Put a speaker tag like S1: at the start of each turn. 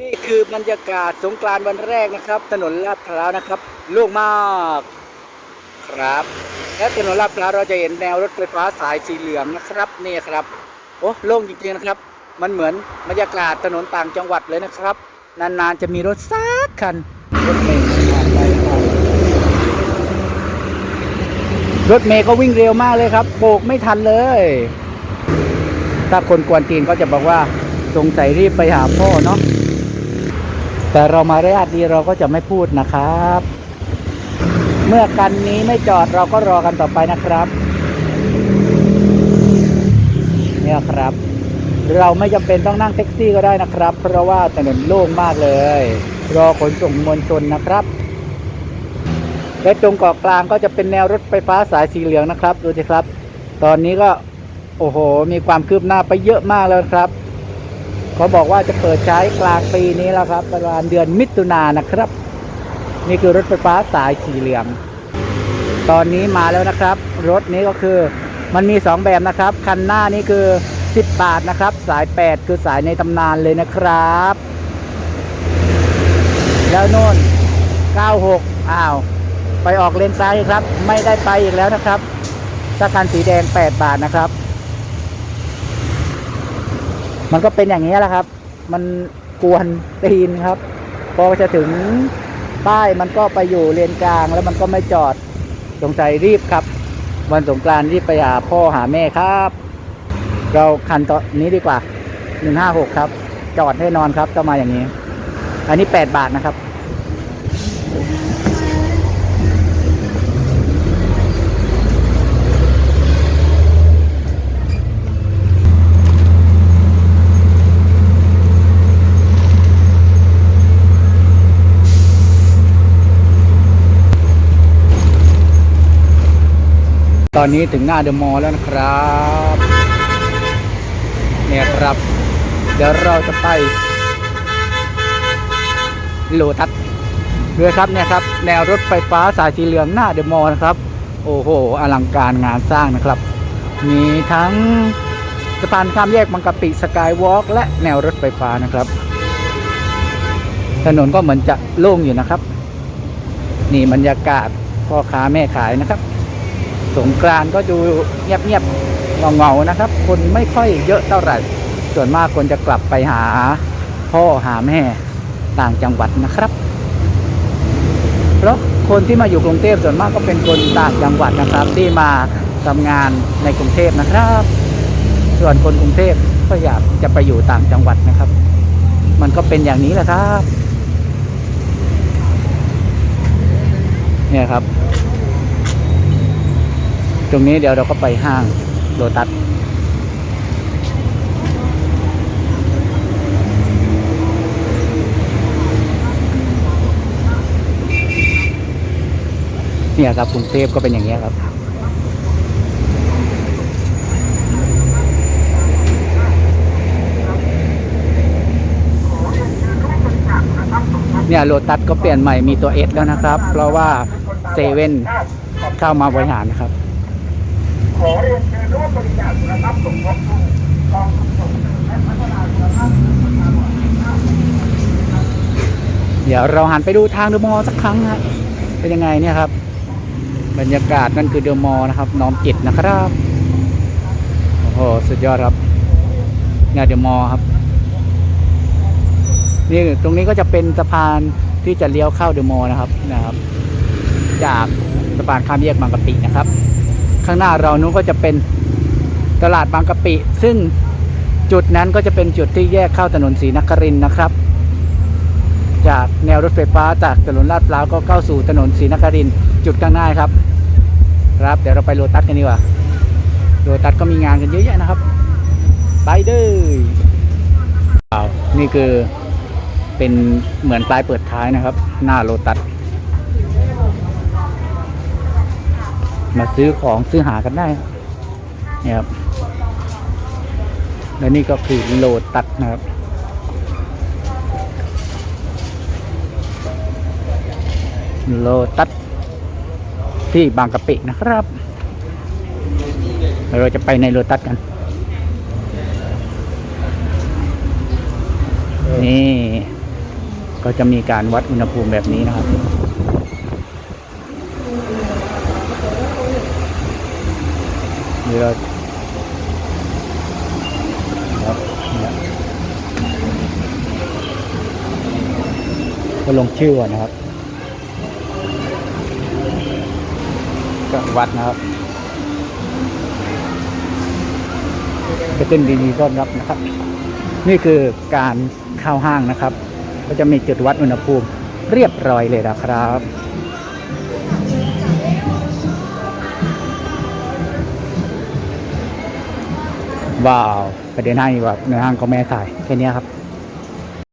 S1: นี่คือบรรยากาศสงกรานต์วันแรกนะครับ ถนนลาดพร้าวนะครับโล่งมากครับ และถนนลาดพร้าวเราจะเห็นแนวรถไฟฟ้าสายสีเหลืองนะครับนี่ครับโอ้โล่งจริงๆนะครับ มันเหมือนบรรยากาศถนนต่างจังหวัดเลยนะครับ นานๆจะมีรถสักคันรถเมล์ผ่านไปครับรถเมย์ก็วิ่งเร็วมากเลยครับโบกไม่ทันเลย ถ้าคนกวนตีนก็จะบอกว่าสงสัยรีบไปหาพ่อเนาะ แต่เรามารยาทดีเราก็จะไม่พูดนะครับ เมื่อกันนี้ไม่จอดเราก็รอกันต่อไปนะครับ เนี่ยครับ เราไม่จำเป็นต้องนั่งแท็กซี่ก็ได้นะครับ เพราะว่าถนนโล่งมากเลย รอขนส่งมวลชนนะครับและตรงเกาะกลางก็จะเป็นแนวรถไฟฟ้าสายสีเหลืองนะครับดูสิครับ ตอนนี้ก็โอ้โห มีความคืบหน้าไปเยอะมากแล้วครับ เขาบอกว่าจะเปิดใช้กลางปีนี้แล้วครับ ประมาณเดือนมิถุนายนนะครับ นี่คือรถไฟฟ้าสายสีเหลือง ตอนนี้มาแล้วนะครับ รถนี้ก็คือมันมี 2 แบบนะครับ คันหน้านี้คือ 10 บาทนะครับ สาย 8 คือสายในตำนานเลยนะครับ แล้วโน่น 96 อ้าว ไปออกเลนซ้ายครับ ไม่ได้ไปอีกแล้วนะครับถ้าคันสีแดง 8 บาทนะครับ มันก็เป็นอย่างนี้แหละครับ มันกวนตีนครับ พอจะถึงป้ายมันก็ไปอยู่เลนกลาง แล้วมันก็ไม่จอดสงสัยรีบครับ วันสงกรานต์รีบไปหาพ่อหาแม่ครับ เราคันต่อนี้ดีกว่า156ครับ จอดให้นอนครับต้องมาอย่างนี้ อันนี้8บาทนะครับ ตอนนี้ถึงหน้าเดอะมอลล์แล้วนะครับ เนี่ยครับ เดี๋ยวเราจะไปโลตัสด้วยครับเนี่ยครับ แนวรถไฟฟ้าสายสีเหลืองหน้าเดอะมอลล์นะครับ โอ้โห อลังการงานสร้างนะครับ มีทั้งสะพานข้ามแยกบางกะปิสกายวอล์กและแนวรถไฟฟ้านะครับ ถนนก็เหมือนจะโล่งอยู่นะครับ นี่บรรยากาศพ่อค้าแม่ขายนะครับ สงกรานก็ดูเงียบๆเงาๆนะครับ คนไม่ค่อยเยอะเท่าไหร่ ส่วนมากคนจะกลับไปหาพ่อหาแม่ต่างจังหวัดนะครับ เพราะคนที่มาอยู่กรุงเทพส่วนมากก็เป็นคนต่างจังหวัดนะครับ ที่มาทำงานในกรุงเทพนะครับ ส่วนคนกรุงเทพก็อยากจะไปอยู่ต่างจังหวัดนะครับ มันก็เป็นอย่างนี้แหละครับ เนี่ยครับ ตรงนี้เดี๋ยวเราก็ไปห้างโลตัสเนี่ยครับกรุงเทพก็เป็นอย่างนี้ครับเนี่ยโลตัสก็เปลี่ยนใหม่มีตัวเอสแล้วนะครับ เพราะว่าเซเว่นเข้ามาบริหารนะครับ
S2: ขอเรียนเชิญร่วมบริจาคทุนทรัพย์สมทบทุนกองทุนส่งเสริมและพัฒนาคุณภาพ
S1: เดี๋ยวเราหันไปดูทางเดอะมอลล์สักครั้งครับเป็นยังไงเนี่ยครับ บรรยากาศนั่นคือเดอะมอลล์นะครับ น้อมจิตนะครับโอ้โหสุดยอดครับเนี่ยเดอะมอลล์ครับนี่ตรงนี้ก็จะเป็นสะพานที่จะเลี้ยวเข้าเดอะมอลล์นะครับนะครับ จากสะพานข้ามแยกบางกะปินะครับ ข้างหน้าเรานู้นก็จะเป็นตลาดบางกะปิ ซึ่งจุดนั้นก็จะเป็นจุดที่แยกเข้าถนนศรีนครินนะครับ จากแนวรถไฟฟ้าจากถนนลาดพร้าวก็เข้าสู่ถนนศรีนครินจุดข้างหน้าครับ ครับเดี๋ยวเราไปโลตัสกันดีกว่าโลตัสก็มีงานกันเยอะแยะนะครับ ไปเด้อนี่คือเป็นเหมือนปลายเปิดท้ายนะครับ หน้าโลตัส มาซื้อของซื้อหากันได้เนี่ยครับและนี่ก็คือโลตัสนะครับโลตัสที่บางกะปินะครับ เราจะไปในโลตัสกัน นี่ ก็จะมีการวัดอุณหภูมิแบบนี้นะครับ นี่เราครับก็ลงชื่อก่อนนะครับก็วัดนะครับก็เต้นดีๆต้อนรับนะครับ นี่คือการเข้าห้างนะครับ ก็จะมีจุดวัดอุณหภูมิเรียบร้อยเลยนะครับ ว้าวประเด็นให้แบบในห้างก็ไม่ได้ถ่ายแค่นี้ครับ